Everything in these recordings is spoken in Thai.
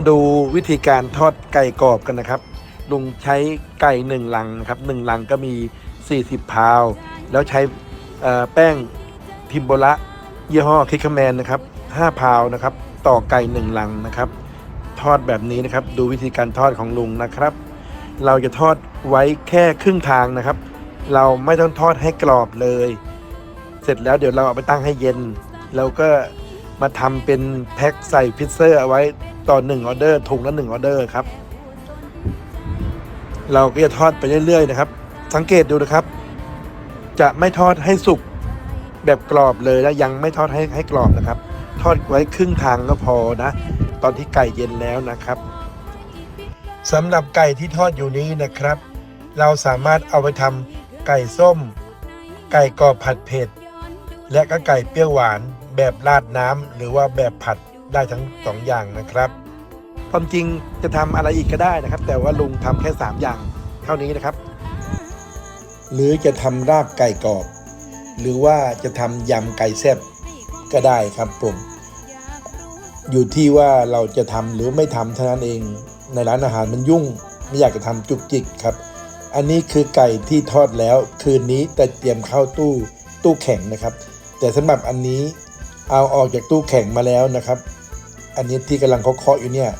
มาดูวิธีการทอดไก่กรอบกันนะครับ ลุงใช้ไก่หนึ่งลังนะครับหนึ่งลังก็มี 40 พาว แล้วใช้แป้งทิมโบระยี่ห้อคิคแมนนะครับ 5 พาวนะครับ ต่อไก่หนึ่งลังนะครับ ทอดแบบนี้นะครับ ดูวิธีการทอดของลุงนะครับ เราจะทอดไว้แค่ครึ่งทางนะครับ เราไม่ต้องทอดให้กรอบเลย เสร็จแล้วเดี๋ยวเราเอาไปตั้งให้เย็น แล้วก็ มาทำเป็นแพ็คใส่พิซเซอร์เอาไว้ต่อหนึ่งออเดอร์ถุงละหนึ่งออเดอร์ครับ เราก็จะทอดไปเรื่อยๆนะครับ สังเกตดูนะครับ จะไม่ทอดให้สุกแบบกรอบเลยและยังไม่ทอดให้ให้กรอบนะครับ ทอดไว้ครึ่งทางก็พอนะ ตอนที่ไก่เย็นแล้วนะครับสำหรับไก่ที่ทอดอยู่นี้นะครับ เราสามารถเอาไปทำไก่ส้ม ไก่กรอบผัดเผ็ด และก็ไก่เปรี้ยวหวานแบบราดน้ำหรือว่าแบบผัดได้ทั้งสองอย่างนะครับความจริงจะทำอะไรอีกก็ได้นะครับ แต่ว่าลุงทำแค่ 3 อย่างเท่านี้นะครับ หรือจะทำราบไก่กรอบ หรือว่าจะทำยำไก่แซ่บก็ได้ครับผมอยู่ที่ว่าเราจะทำหรือไม่ทำเท่านั้นเอง ในร้านอาหารมันยุ่งไม่อยากจะทำจุกจิกครับ อันนี้คือไก่ที่ทอดแล้วคืนนี้แต่เตรียมเข้าตู้ตู้แข็งนะครับ แต่สำหรับอันนี้เอาออกจากตู้แข็งมาแล้วนะครับ อันนี้ที่กำลังเคาะอยู่เนี่ย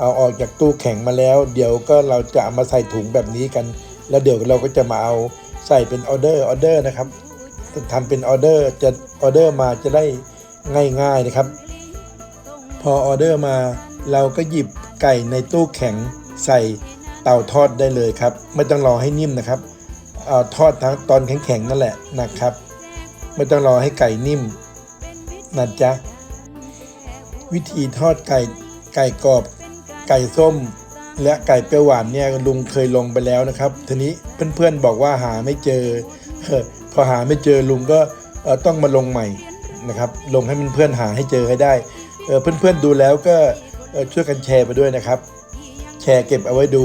เอาออกจากตู้แข็งมาแล้ว เดี๋ยวก็เราจะามาใส่ถุงแบบนี้กัน แล้วเดี๋ยวเราก็จะมาเอาใส่เป็นออเดอร์ออเดอร์นะครับทำเป็นออเดอร์จะออเดอร์มาจะได้ง่ายๆนะครับ พอออเดอร์มาเราก็หยิบไก่ในตู้แข็งใส่เตาทอดได้เลยครับ ไม่ต้องรอให้นิ่มนะครับเอาทอดทั้งตอนแข็งๆนั่นแหละนะครับ ไม่ต้องรอให้ไก่นิ่มนะจ๊ะ วิธีทอดไก่ไก่กรอบ ไก่ส้ม และไก่เปรี้ยวหวานเนี่ยลุงเคยลงไปแล้วนะครับ ทีนี้เพื่อนๆบอกว่าหาไม่เจอพอหาไม่เจอลุงก็ต้องมาลงใหม่นะครับ ลงให้เพื่อนๆหาให้เจอให้ได้เพื่อนๆดูแล้วก็ช่วยกันแชร์ไปด้วยนะครับ แชร์เก็บเอาไว้ดู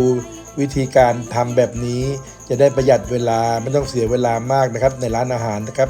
วิธีการทำแบบนี้จะได้ประหยัดเวลาไม่ต้องเสียเวลามากนะครับในร้านอาหารนะครับ